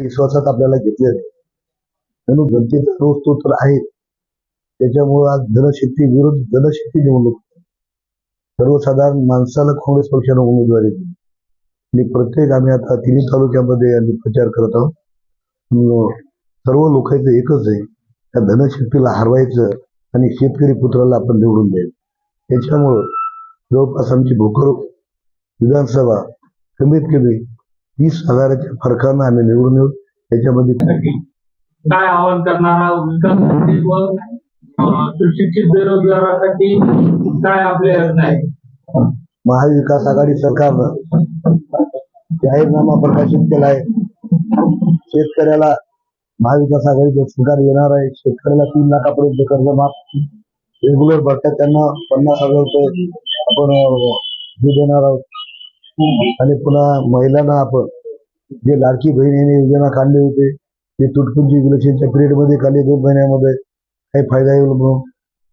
विश्वासात आपल्याला घेतले नाही. म्हणून जनतेचा रोज तो तर आहे त्याच्यामुळे आज जनशक्ती विरुद्ध जनशक्ती निवडणूक सर्वसाधारण माणसाला काँग्रेस पक्षानं उमेदवारी दिली. आणि प्रत्येक आम्ही आता तिन्ही तालुक्यामध्ये आम्ही प्रचार करत आहोत. सर्व लोकांचं एकच आहे त्या धनशक्तीला हरवायचं आणि शेतकरी पुत्राला आपण निवडून द्यायचं. त्याच्यामुळं जवळपास आमची भोकर विधानसभा कमीत कमी वीस हजाराच्या फरकानं आम्ही निवडून येऊ. त्याच्यामध्ये काय आवाहन करणारा सुशिक्षित बेरोजगारासाठी काय आपले आहे महाविकास आघाडी सरकारनं जाहीरनामा प्रकाशित केला आहे शेतकऱ्याला महाविकास आघाडीचं सरकार येणार आहे. शेतकऱ्याला तीन लाखापर्यंत कर्ज माफ. रेग्युलर भरतात त्यांना पन्नास हजार रुपये आपण हे देणार आहोत. आणि पुन्हा महिलांना आपण जे लाडकी बहिणीने योजना काढली होती ते तुटपुंजी इलेक्शनच्या पिरियडमध्ये काढली दोन महिन्यामध्ये. काही फायदा येईल म्हणून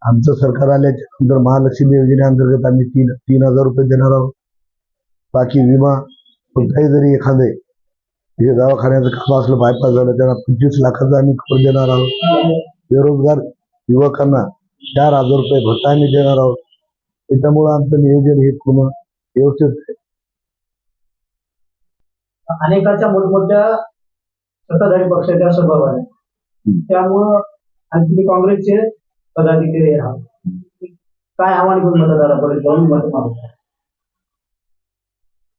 आमचं सरकार आल्याच्यानंतर महालक्ष्मी योजनेअंतर्गत आम्ही तीन तीन हजार रुपये देणार आहोत. बाकी विमा कोणताही जरी एखादे हे दवाखान्याचं काम असलं बायपास झालं त्यांना पंचवीस लाखाचं आम्ही कर देणार आहोत. बेरोजगार युवकांना चार हजार रुपये भत्ता आम्ही देणार आहोत. त्याच्यामुळं आमचं नियोजन हे पूर्ण व्यवस्थित आहे. अनेकाच्या मोठमोठ्या सत्ताधारी पक्षाच्या सभा झाल्या त्यामुळं आणि तुम्ही काँग्रेसचे पदाधिकारी आहात काय आव्हान घेऊन मतदारापर्यंत जाऊन मत मागता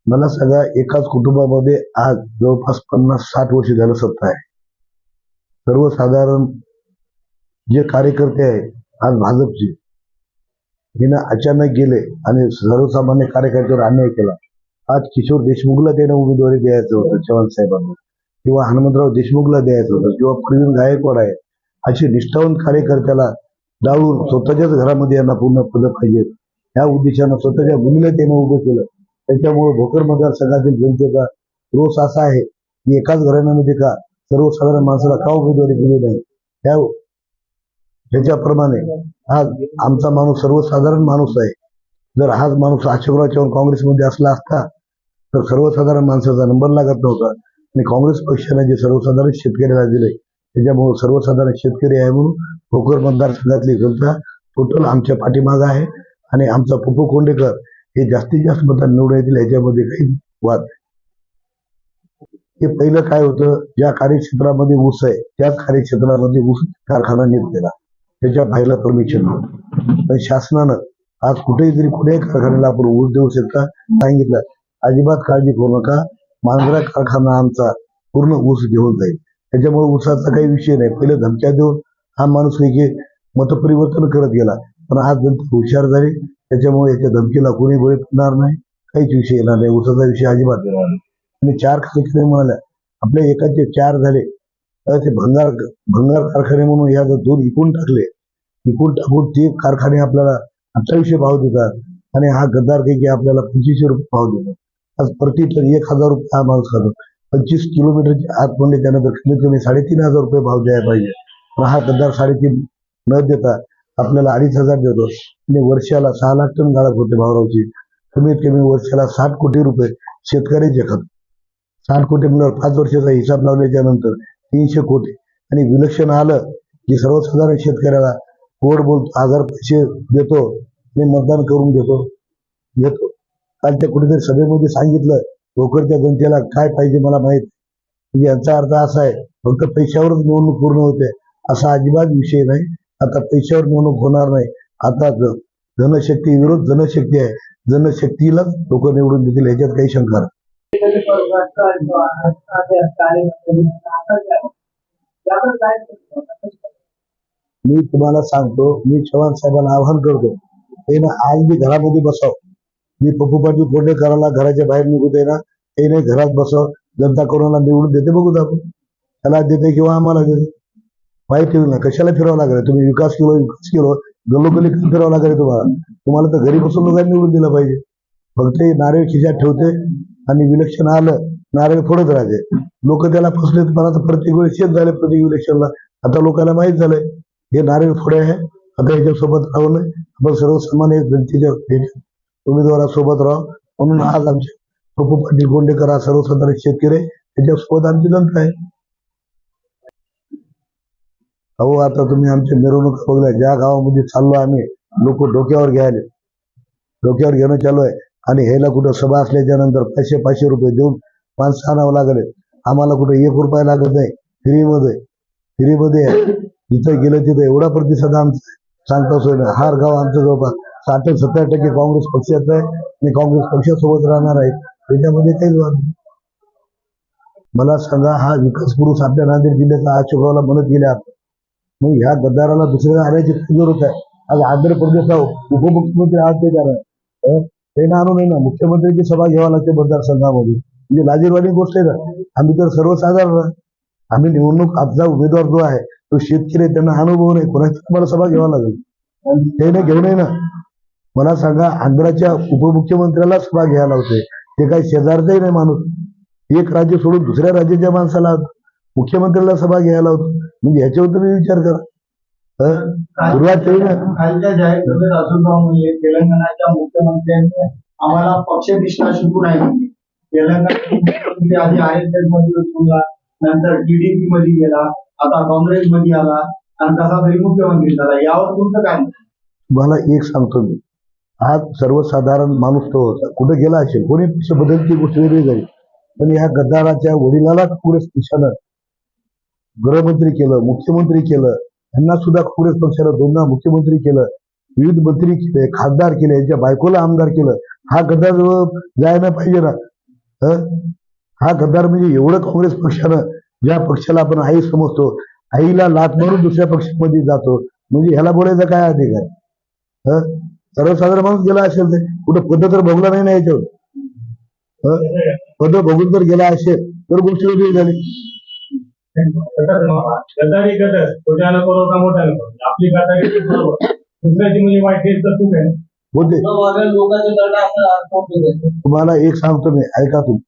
मला सगळ्या एकाच कुटुंबामध्ये आज जवळपास पन्नास साठ वर्ष झालं सत्ता आहे. सर्वसाधारण जे कार्यकर्ते आहेत आज भाजपचे हे ना अचानक गेले आणि सर्वसामान्य कार्यकर्त्यावर अन्याय केला. आज किशोर देशमुखला त्यानं उमेदवारी द्यायचं होतं चव्हाण साहेबांना. किंवा हनुमंतराव देशमुखला द्यायचं होतं किंवा प्रवीण गायकवाड आहे. असे निष्ठावंत कार्यकर्त्याला डाळून स्वतःच्याच घरामध्ये यांना पूर्ण पद पाहिजेत या उद्देशानं स्वतःच्या मुलीला त्यानं उभं केलं. त्याच्यामुळे भोकर मतदारसंघातील जनतेचा रोष असा आहे की एकाच घराण्यामध्ये का सर्वसाधारण माणसाला का उमेदवारी दिली नाही? त्या त्याच्याप्रमाणे हा आमचा माणूस सर्वसाधारण माणूस आहे. जर हाच माणूस अशोकराव चव्हाण काँग्रेसमध्ये असला असता तर सर्वसाधारण माणसाचा नंबर लागत नव्हता. आणि काँग्रेस पक्षाने जे सर्वसाधारण शेतकऱ्याला दिले त्याच्यामुळे सर्वसाधारण शेतकरी आहे म्हणून भोकर मतदारसंघातली जनता टोटल आमच्या पाठीमागं आहे. आणि आमचा पप्पू कोंडेकर हे जास्तीत जास्त मतांनी निवडून येतील याच्यामध्ये काही वाद. हे पहिलं काय होतं ज्या कार्यक्षेत्रामध्ये ऊस आहे त्याच कार्यक्षेत्रामध्ये ऊस कारखाना नीट केला त्याच्या बाहेरला परमिशन नव्हतं पण शासनानं आज कुठेही तरी कुठेही कारखान्याला आपण ऊस देऊ शकता सांगितलं. अजिबात काळजी करू नका. मांजरा कारखाना आमचा पूर्ण ऊस घेऊन जाईल. त्याच्यामुळे ऊसाचा काही विषय नाही. पहिले धमक्या देऊन हा माणूस की मतपरिवर्तन करत गेला पण आज जनता हुशार झाली. त्याच्यामुळे याच्या धमकीला कोणी बळी पडणार नाही. काहीच विषय येणार नाही. ऊसाचा विषय अजिबात येणार नाही. आणि चार कारखाने म्हणाल्या आपल्या एकाचे चार झाले. तर ते भंगार भंगार कारखाने म्हणून या जर दोन इकून टाकले इकून टाकून ते कारखाने आपल्याला अठ्ठावीसशे भाव देतात. आणि हा गद्दार की आपल्याला पंचवीसशे रुपये भाव देतात. आज प्रति टन एक हजार रुपये हा माणूस खातो पंचवीस किलोमीटरचे आत म्हणले त्यानंतर कमीत कमी साडेतीन हजार रुपये भाव द्यायला पाहिजे. हा गद्दार साडेतीन न देता आपल्याला अडीच हजार देतो. आणि वर्षाला सहा लाख टन गाळप होते भावरावची कमीत कमी वर्षाला साठ कोटी रुपये शेतकऱ्याचे खात साठ कोटी म्हणजे पाच वर्षाचा हिसाब लावल्याच्या नंतर तीनशे कोटी. आणि विलक्षण आलं की सर्वसाधारण शेतकऱ्याला गोड बोलतो हजार पैसे देतो आणि मतदान करून घेतो घेतो काल त्या कुठेतरी सभेमध्ये सांगितलं भोकरच्या जनतेला काय पाहिजे मला माहीत? म्हणजे याचा अर्थ असा आहे फक्त पैशावरच निवडणूक पूर्ण होते असा अजिबात विषय नाही. आता पैशावर निवडणूक होणार नाही. आता जनशक्ती विरोध जनशक्ती आहे. जनशक्तीलाच लोक निवडून देतील ह्याच्यात काही शंका नाही. मी तुम्हाला सांगतो मी चव्हाण साहेबांना आवाहन करतो ते ना आज मी घरामध्ये बसावं. मी पप्पू कोंडेकरांना घराच्या बाहेर निघू देणार ते नाही घरात बसव जनता कोणाला निवडून देते बघू आपण. त्याला देते किंवा आम्हाला देते. माहिती होईल ना कशाला फिरावं लागेल? तुम्ही विकास केलो विकास केलो गल्लोगल्ली फिरावं लागेल तुम्हाला. तुम्हाला तर घरी बसून लोकांनी निवडून दिलं पाहिजे. फक्त हे नारळ खिशात ठेवते आणि विलक्षण आलं नारळ फोडत राहते. लोक त्याला फसले पण मला तर प्रत्येक वेळेस शेत झाले प्रत्येक इलेक्शनला आता लोकांना माहीत झालंय हे नारळ फोडे आहे. आता याच्यासोबत राहू नये आपण सर्वसामान्य जनतेच्या याच्या- उमेदवारासोबत राहा. म्हणून आज आमचे पप्पू पाटील गोंडेकर हा सर्वसाधारण शेतकरी आहे. त्याच्यासोबत आमची जनता आहे. अहो आता तुम्ही आमच्या मिरवणूक बघल्या. ज्या गावामध्ये चाललो आम्ही लोक डोक्यावर घ्यायले. डोक्यावर घेणं चालू आहे. आणि ह्याला कुठं सभा असल्याच्या नंतर पाचशे पाचशे रुपये देऊन माणसं आणावं लागले आम्हाला कुठं एक रुपया लागत नाही. फ्रीमध्ये फ्रीमध्ये आहे. जिथं गेलं तिथं एवढा प्रतिसाद आमचा सांगता सोय हार गाव आमचं जवळपास साठ सत्तर टक्के काँग्रेस पक्षाचं आहे मी काँग्रेस पक्षासोबत राहणार आहे. त्याच्यामध्ये काहीच वाद नाही. मला सांगा हा विकास पुरुष आपल्या नांदेड जिल्ह्याचा अशोकरावला म्हणत गेले मग ह्या गद्दाराला दुसऱ्या आणायची काय जरूरत आहे? आज आंध्र प्रदेशचा उपमुख्यमंत्री आज ते कारण ते ना आणू ना. मुख्यमंत्र्यांची सभा घ्यावा लागते मतदारसंघामध्ये म्हणजे लाजीरवाणी गोष्ट आहे ना. आम्ही तर सर्वसाधारण आम्ही निवडणूक आजचा उमेदवार जो आहे तो शेतकरी त्यांना अनुभव नाही. कोणाची तुम्हाला सभा घ्यावा लागेल. ते नाही घेऊ नये ना. मला सांगा आंध्राच्या उपमुख्यमंत्र्याला सभा घ्यायला होते. ते काही शेजारचाही नाही माणूस. एक राज्य सोडून दुसऱ्या राज्याच्या माणसाला मुख्यमंत्र्याला सभा घ्यायला होतो. म्हणजे ह्याच्यावर तुम्ही विचार करा. हं? सुरुवात केली ना? कालच्या जाहीर सभेत तेलंगणाच्या मुख्यमंत्र्यांनी आम्हाला पक्षनिष्ठा शिकू नाही म्हणले तेलंगणाचे मुख्यमंत्री आधी आय एस एसमध्ये उतरला नंतर टीडीपी मध्ये गेला आता काँग्रेस मध्ये आला आणि कसा तरी मुख्यमंत्री झाला. यावर तुमचं काय? तुम्हाला एक सांगतो मी. आज सर्वसाधारण माणूस तो होता कुठे गेला असेल? कोणी पक्ष बदलची गोष्ट वेगळी झाली? पण या गद्दाराच्या वडिलाला काँग्रेस पक्षानं गृहमंत्री केलं मुख्यमंत्री केलं यांना सुद्धा काँग्रेस पक्षानं दोनदा मुख्यमंत्री केलं विविध मंत्री केले खासदार केले यांच्या बायकोला आमदार केलं. हा गद्दार जायला पाहिजे ना? हा? गद्दार म्हणजे एवढं काँग्रेस पक्षानं ज्या पक्षाला आपण आई समजतो आईला लात मारून दुसऱ्या पक्षामध्ये जातो. म्हणजे ह्याला बोलायचा काय अधिकार? सर्वसाधारण माणूस गेला असेल ते. कुठं पद तर भोगला नाही ना याच्यावर. हं? पद भोगून जर गेला असेल तर गोष्ट वेगळी झाली. गदर आपली ती बरोबर. दुसऱ्याची म्हणजे वाईट तर. होते तुम्हाला एक सांगतो मी ऐका तुम्ही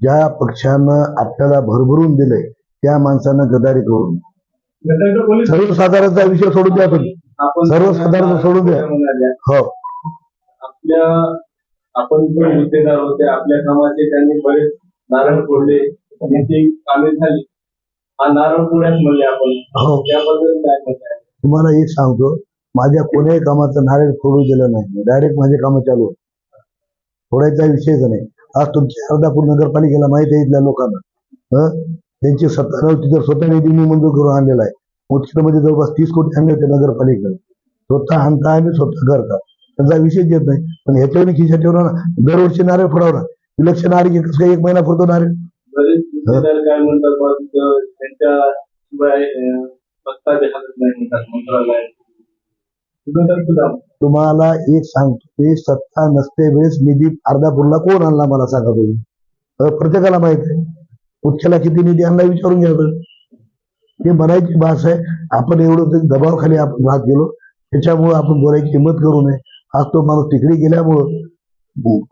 ज्या पक्षानं आपल्याला भरभरून दिलंय त्या माणसानं गदारी करून तर सर्वसाधारणचा विषय सोडून द्या तुम्ही. आपण सर्वसाधारण सोडून द्या. हो. आपल्या आपण पण गुत्तेदार होते आपल्या कामाचे त्यांनी बरेच नारळ फोडले. आणि ती कामे झाली. हा नारळ पुण्यात म्हणले आपण. हो. त्याबद्दल काय आहे? तुम्हाला एक सांगतो. माझ्या कोण्याही कामाचं नारळ फोडू दिलं नाही. डायरेक्ट माझे कामं चालू. फोडायचा विषयच नाही. आज तुमच्या अर्धापूर नगरपालिकेला माहिती आहे इथल्या लोकांना? त्यांची सत्ता नव्हती तर स्वतः निधी मी मंजूर करून आणलेला आहे. मुख्यमध्ये जवळपास तीस कोटी आणले होते नगरपालिकेला स्वतः आणता आणि स्वतः करता त्यांचा विषयच येत नाही. पण ह्याच्यावर खिशा ठेवणार ना. दरवर्षी नारळ फोडवणार. इलेक्शन आली की कसं एक महिना फोडतो नारळ? काय म्हणतात? तुम्हाला एक सांगतो. ते सत्ता नसते वेळेस निधी अर्धापूरला कोण आणला मला सांगा तुम्ही? प्रत्येकाला माहीत आहे. मुख्याला किती निधी आणला विचारून घ्या बरं. ते म्हणायची भाषा आहे. आपण एवढं दबावाखाली आपण राहत गेलो. त्याच्यामुळे आपण बोलायची हिंमत करू नये. आज तो माणूस तिकडे गेल्यामुळं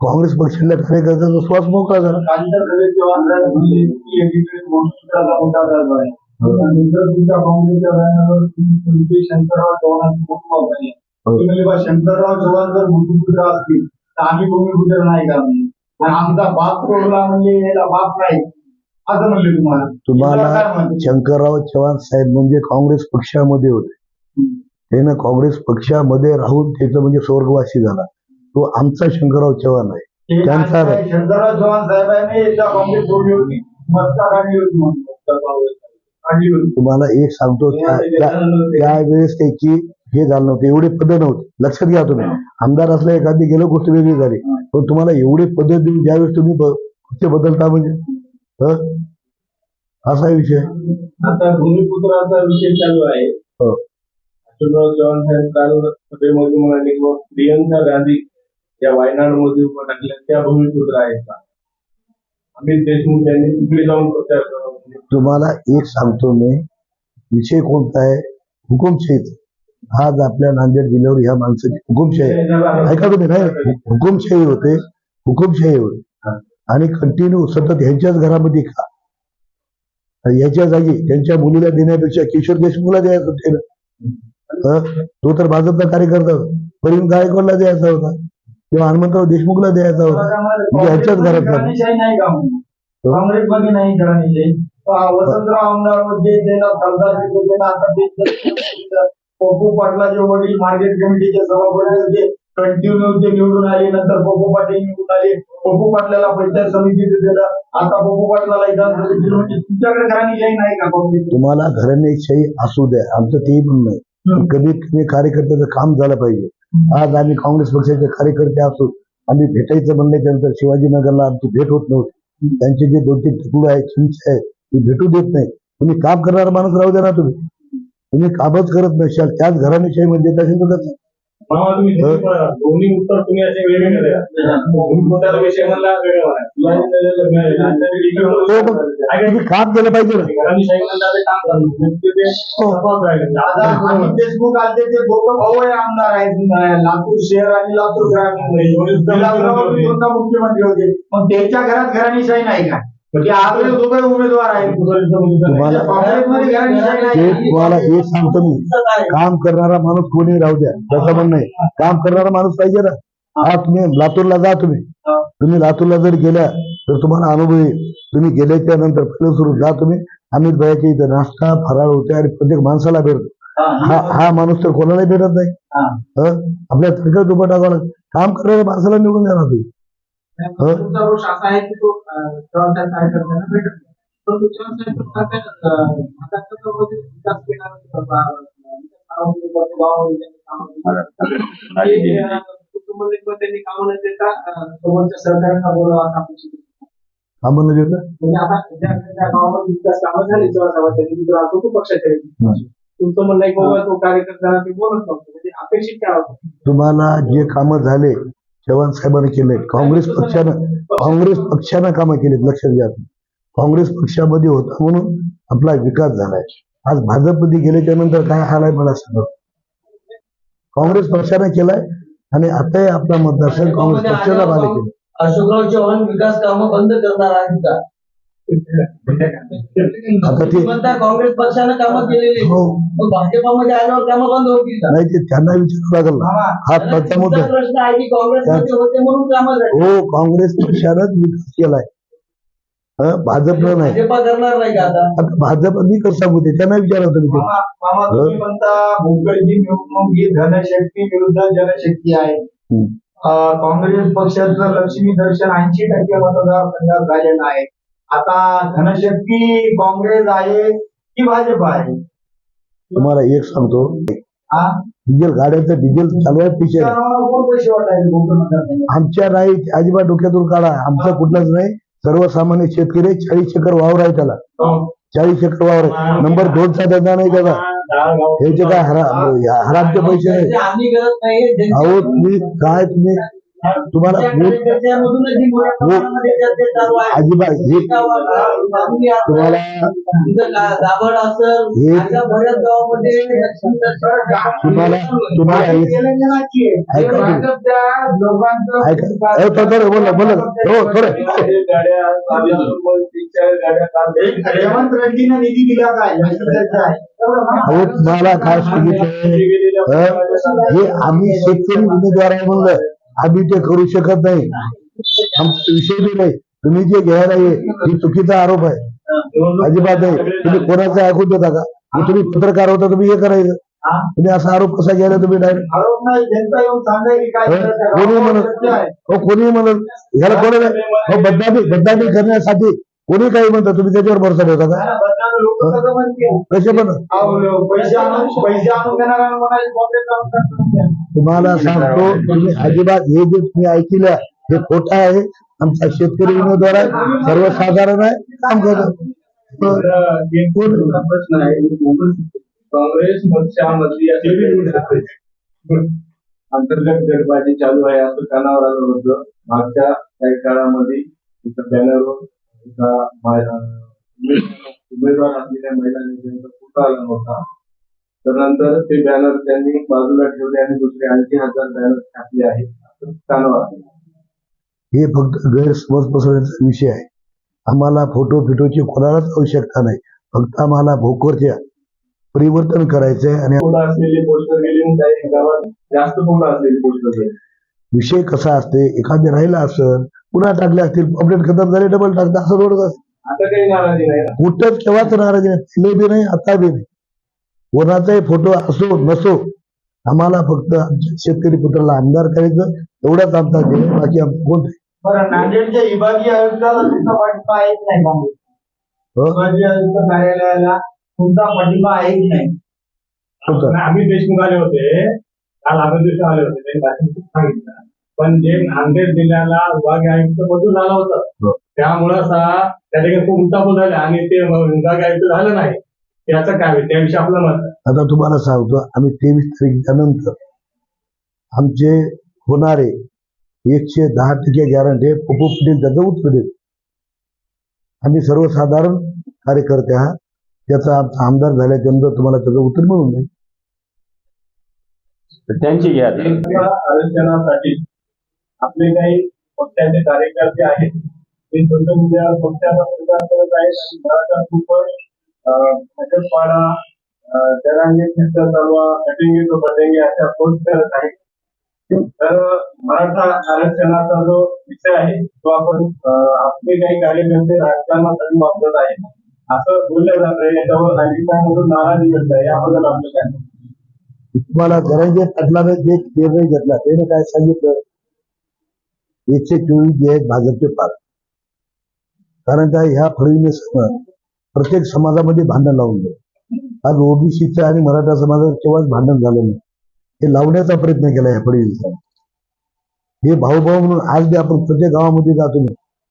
काँग्रेस पक्षातल्या कार्यकर्त्याचा श्वास मोकळा झाला. शंकरराव हो. बा शंकरराव चव्हाण जर भूमिपुत्र असतील तर आम्ही भूमिपुत्र नाही का आमचा बाप सोडला म्हणजे याला बाप नाही. असं म्हणले तुम्हाला. तुम्हाला काय? शंकरराव चव्हाण साहेब म्हणजे काँग्रेस पक्षामध्ये होते. त्यानं काँग्रेस पक्षामध्ये राहून त्याचं म्हणजे स्वर्गवासी झाला. तो आमचा शंकरराव चव्हाण आहे. ते त्यांचा काय? शंकरराव चव्हाण साहेबांनी एकदा काँग्रेस सोडली होती. मस्का काढली होती म्हणून. काढली होती तुम्हाला एक सांगतो त्या- त्या- त्यावेळेस त्याची हे झालं नव्हतं. एवढे पद नव्हते. लक्षात घ्या तुम्ही. आमदार असल्या एखादी गेलो गोष्ट वेगळी झाली. पण तुम्हाला एवढे पद देऊन ज्यावेळेस तुम्ही ब- पक्ष बदलता म्हणजे? असा विषय? आता भूमिपुत्राचा विषय चालू आहे. हो. अशोकराव चव्हाण साहेब काल सभेमध्ये म्हणाले की बुवा प्रियंका गांधी या वायनाडमध्ये उभं टाकल्या त्या भूमिपुत्र आहेत का? अमित देशमुख यांनी तिकडे जाऊन प्रचार करावा तुम्हाला एक सांगतो मी. विषय कोणता आहे? हुकुमशाहीचा आज आपल्या नांदेड जिल्ह्यावर ह्या माणसाची हुकुमशाही. ऐका तुम्ही नाही हुकुमशाही होते. हुकुमशाही होते. आणि कंटिन्यू सतत ह्यांच्याच घरामध्ये का आणि याच्या जागी त्यांच्या मुलीला देण्यापेक्षा किशोर देशमुखला द्यायचं होते? तो तर भाजपचा कार्यकर्ता परिण गायकवाडला द्यायचा होता. किंवा हनुमंतराव देशमुखला द्यायचा होता. म्हणजे ह्याच्याच घरात नाही? काँग्रेसमध्ये वसंतराव आमदार पप्पू पाटलाचे वडील मार्केट कमिटीचे सभापती होते. कंटिन्यू ते निवडून आले नंतर पप्पू पाटील निवडून आले. पप्पू पाटलाला पंचायत समितीचं दिलं आता पप्पू पाटलाला विधानसभेत दिलं म्हणजे तुमच्याकडे घराणी नाही का काँग्रेसची? तुम्हाला घराण्याशाही असू द्या. आमचं तेही म्हणणं आहे पण कमीत कमी कार्यकर्त्याचं काम झालं पाहिजे. आज आम्ही काँग्रेस पक्षाचे कार्यकर्ते असू. आम्ही भेटायचं म्हणल्याच्या नंतर शिवाजीनगरला आमची भेट होत नव्हती. त्यांचे जे दोन तीन तुकडे आहेत चिंच आहे ते भेटू देत नाही. तुम्ही काम करणारा माणूस राहू द्या ना तुम्ही. तुम्ही कामच करत नसाल त्याच घराण्याशाही म्हणजे तसे तर? मामा तुम्ही दोन्ही उत्तर तुम्ही असे वेगवेगळे तुम्ही कोणत्या विषय म्हणला वेगळं तुम्ही काम केलं पाहिजे देशमुख आले ते दोघं भाऊ आहे आमदार आहेत लातूर शहर आणि लातूर ग्रामीण मुख्यमंत्री होते. मग त्यांच्या घरात घराणीशाही नाही का? म्हणजे आपले दोघे उमेदवार आहेत तुम्हाला काँग्रेसमध्ये घराणीशाही ते नाही तुम्हाला सांगतो मी. काम करणारा माणूस कोणी राहू द्या तसं म्हणणं आहे. काम करणारा माणूस पाहिजे ना. हा. तुम्ही लातूरला जा तुम्ही. तुम्ही लातूरला जर गेल्या तर तुम्हाला अनुभव येईल तुम्ही गेल्याच्यानंतर पहिलं सुरू जा तुम्ही. अमित भाईच्या इथं नाश्ता फराळ होते आणि प्रत्येक माणसाला भेटतो. हा. हा माणूस तर कोणालाही भेटत नाही. हं? आपल्या तिकडे दुपट टाकावं काम करणाऱ्या माणसाला निवडून ना तुम्ही? तुमचा रोष असा आहे की तो भेटत नाही. त्यांनी कामं न देता सोबतच्या सहकार्यांना बोलावं म्हणजे आता गावामध्ये विकास कामं झाली चव्हाणसाहेबांच्या निधी असो तो पक्षाच्या तुमचं म्हणणं आहे की बाबा तो कार्यकर्त्यांना ते बोलत नव्हतं. म्हणजे अपेक्षित काय होतं? तुम्हाला जे कामं झाले चव्हाण साहेबांनी केले काँग्रेस पक्षानं काँग्रेस पक्षानं कामं केलीत लक्षात घ्या काँग्रेस पक्षामध्ये होता म्हणून आपला विकास झालाय. आज भाजपमध्ये गेल्याच्यानंतर काय हाल आहे मला सांग. काँग्रेस पक्षानं केलाय आणि आताही आपला मतदारसंघ काँग्रेस पक्षाला भाग केलं अशोकराव चव्हाण विकास कामं बंद करणार आहेत का? काँग्रेस पक्षानं कामं केलेली. हो. भाजपामध्ये आल्यावर कामं बंद होतील का? नाही ते त्यांना विचारावं लागेल. हा त्याचा मुद्दा. प्रश्न आहे की काँग्रेसमध्ये होते म्हणून कामं झाली. हो काँग्रेस पक्षानंच विकास केलाय. हं, भाजपनं नाही. भाजपा करणार नाही का आता? भाजप मी कसं सांगू ते त्यांना विचारा तुम्ही तुम्ही म्हणता भोकरची निवडणूक ही धनशक्ती विरुद्ध जनशक्ती आहे. काँग्रेस पक्षाचं लक्ष्मी दर्शन ऐंशी टक्के मतदारसंघात झालेलं आहे. आता धनशक्ती काँग्रेस आहे की भाजप आहे? तुम्हाला एक सांगतो. हा? डिझेल गाड्यांचं डिझेल पिशे वाटायचे? भोकर मतदारसंघात? आमच्या नाही अजिबात डोक्यातून काढा. आमचं कुठलंच नाही. सर्वसामान्य शेतकरी चाळीस एकर वावर आहे त्याला. चाळीस एकर वावर आहे. नंबर दोनचा धंदा नाही त्याचा. ह्याचे काय हरा हरामचे पैसे नाही. अहो तुम्ही काय तुम्ही तुम्हाला ही अजिबात हे तुम्हाला तुम्हाला हे- तुम्हाला हे- बोला बोला हो थोडं रेवंत रेड्डीने निधी दिला काय. अहो तुम्हाला सांगितलं हं? हे आम्ही शेतकरी उमेदवार आहे म्हणलं आम्ही ते करू शकत नाही. आमचा विषय बी नाही. तुम्ही जे घ्यायला ये ही चुकीचा आरोप आहे. अजिबात नाही. तुम्ही कोणाचं ऐकून देता का? तुम्ही पत्रकार होता तुम्ही हे करायचं? तुम्ही असा आरोप कसा घ्यायला तुम्ही डायरेक्ट. कोणी म्हणत. हो कोणी म्हणत? ह्याला कोणी हो बदनामी बदनामी करण्यासाठी कोणी काही म्हणतं? तुम्ही त्याच्यावर भरोसा ठेवता का? कसं पण. तुम्हाला सांगतो तुम्ही अजिबात हे जे तुम्ही ऐकलं हे खोटं आहे. आमचा शेतकरी उमेदवार आहे. सर्वसाधारण आहे. काम करतो प्रश्न आहे. काँग्रेस पक्षामधली अशी अंतर्गत गटबाजी चालू आहे. असं कानावर आलं होतं. मागच्या काही काळामध्ये एका बॅनरवर एका उमेदवार असलेल्या महिला नेत्यांचा फोटो आला होता. तर नंतर ते बॅनर त्यांनी बाजूला ठेवले आणि दुसरे आणखी हजार बॅनर छापले आहेत. असं हे फक्त गैरसमज पसरण्याचा विषय आहे. आम्हाला फोटो फिटोची कोणालाच आवश्यकता नाही. फक्त आम्हाला भोकरच्या परिवर्तन करायचंय आणि फोटो असलेले पोस्टर गेले आणि काही गावात जास्त फोटो असलेले पोस्टर गेले. विषय कसा असते एखादे राहिला असेल पुन्हा टाकले असतील पॉपलेट खतम झाले डबल टाकता असं थोडंच असतं. आता काही नाराजी नाही ना कुठंच केव्हाच नाराजी नाही तिले बी नाही आता बी नाही कोणाचाही फोटो असो नसो आम्हाला फक्त आमच्या शेतकरी पुत्राला आमदार करायचं एवढाच आमचा. बाकी आमचं कोण नाही. नांदेडच्या विभागीय आयुक्ताला तुमचा पाठिंबा आहे की नाही काँग्रेस? विभागीय आयुक्त कार्यालयाला तुमचा पाठिंबा आहे की नाही होतं. आणि अमित देशमुख आले होते काल देशमुख आले होते त्यांनी सांगितलं पण जे नांदेड जिल्ह्याला विभागीय आयुक्त मधून झालं हो. होतं त्यामुळं सा त्या ठिकाणी खूप उलटापूल झाले आणि ते आयुक्त झालं नाही. त्याचं काय होईल? त्याविषयी आपलं मत. आता तुम्हाला सांगतो आम्ही तेवीस तारखेच्या नंतर आमचे होणारे एकशे दहा टक्के गॅरंटी पप्पू पटेल त्याचं उत्तर देत आम्ही सर्वसाधारण कार्यकर्ते आहात. त्याचा आमचा आमदार झाल्याच्यानंतर तुम्हाला त्याचं उत्तर मिळून जाईल. त्यांची घ्या आरक्षणासाठी आपले काही पक्षाचे कार्यकर्ते आहेत. ते सोशल मीडियावर पक्षाचा प्रचार करत आहेत आणि मराठा सुपर भाजपाडा जरांगे क्षेत्र चालवा कटिंगे तो बटेंगे अशा पोस्ट करत आहेत. तर मराठा आरक्षणाचा जो विषय आहे तो आपण आपले काही कार्यकर्ते राजकारणासाठी वापरत आहे असं बोललं जात आहे याच्यावर नागरिकांमधून नाराजी व्यक्त आहे याबद्दल आपलं काय तुम्हाला जरांगे पाटलाने जे निर्णय घेतला त्याने काय सांगितलं? एकशे चोवीस जे आहेत भाजपचे पाच. कारण त्या ह्या फडणवीस प्रत्येक समाजामध्ये भांडण लावून आज ओबीसीचं आणि मराठा समाजात केव्हाच भांडण झालं नाही. हे लावण्याचा प्रयत्न केला या फडणवीसाने. हे भाऊभाऊ म्हणून आज द्या आपण प्रत्येक गावामध्ये जातो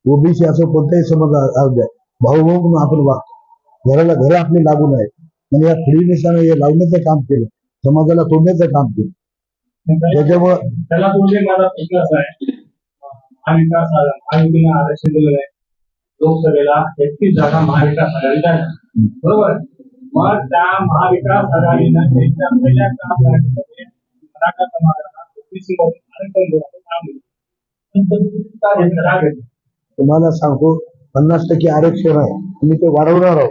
ओबीसी असं कोणताही समाज आज द्या भाऊभाऊ म्हणून आपण वागतो. घराला घर आपले लागून आहेत. आणि या फडणवीसानं हे लावण्याचं काम केलं समाजाला तोडण्याचं काम केलं. त्याच्यामुळे त्याला माझा प्रश्न असा आहे. आरक्षण दिलेलं आहे लोकसभेला एकतीस जागा महाविकास आघाडीला आहे. बरोबर? मग त्या महाविकास आघाडीनं त्यांच्या पहिल्या मराठा समाजाला ओबीसी मध्ये आरक्षण? तुम्हाला सांगतो पन्नास टक्के आरक्षण आहे. आम्ही ते वाढवणार आहोत.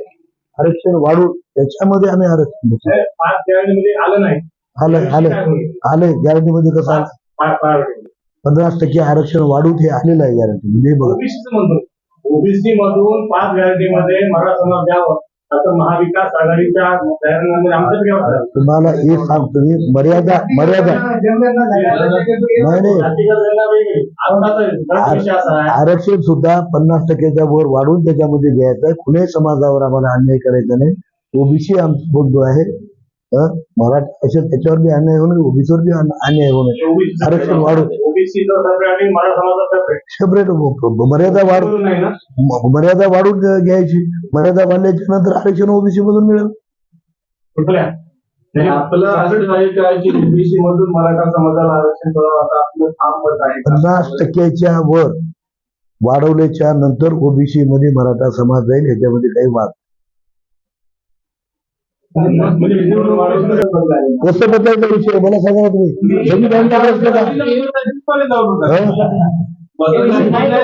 आरक्षण वाढू त्याच्यामध्ये आम्ही आरक्षण आलं नाही. आलंय आलंय आलंय गॅरंटीमध्ये कसं आलं? पाच प्रायोरिटी पन्नास टक्के आरक्षण वाढू हे आलेलं आहे गॅरंटी. म्हणजे बघा. ओबीसी मधून पाच मध्ये मराठा समाज द्यावं असं महाविकास आघाडीच्या तुम्हाला एक सांगतो मी मर्यादा मर्यादा नाही आरक्षण सुद्धा पन्नास टक्क्याच्या वर वाढवून त्याच्यामध्ये घ्यायचं कुठल्याही समाजावर आम्हाला अन्याय करायचा नाही. ओबीसी आमचा मुद्दा आहे. हं? मराठा असेल त्याच्यावर बी अन्याय होणार ओबीसीवर बी अन- अन्याय होणार. आरक्षण वाढू. सेपरेट आणि मराठा समाजाचं सेपरेट सेपरेट मर्यादा वाढ नाही ना? म- मर्यादा वाढून घ्यायची. मर्यादा वाढल्याच्या नंतर आरक्षण ओबीसी मधून मिळेल. कुठल्या? नाही, आपलं असं नाही काय की ओबीसी मधून मराठा समाजाला आरक्षण करावं? असं आपलं ठाम मत आहे. पन्नास टक्क्याच्या वर वाढवल्याच्या नंतर ओबीसी मध्ये मराठा समाज जाईल याच्यामध्ये काही वाद म्हणजे हिंदू वाढवण्याचं बदल आहे. कसं बदलायचा